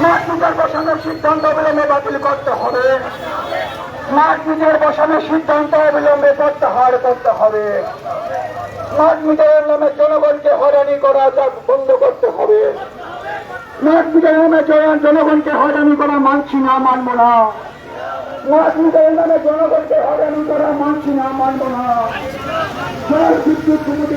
Smart meter বসানোর সিদ্ধান্ত অবিলম্বে বাতিল করতে হবে। স্মার্ট মিটার বসানোর সিদ্ধান্ত অবিলম্বে প্রত্যাহার করতে হবে। স্মার্ট মিটারের নামে জনগণকে হয়রানি করা যা বন্ধ করতে হবে। স্মার্ট মিটারের নামে জনগণকে হয়রানি করা মানছি না, মানব না। জনগণকে হয়রানি করা মানছি না, মানব না। বিদ্যুৎ কমিটি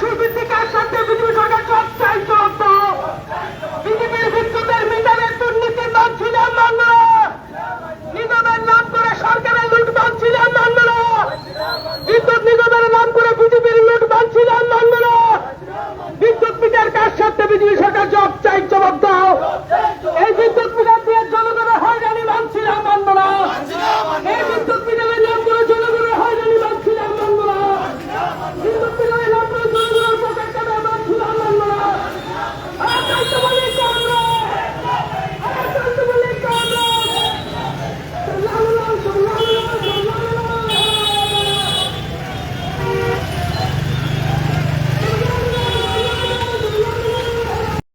সরকার থেকে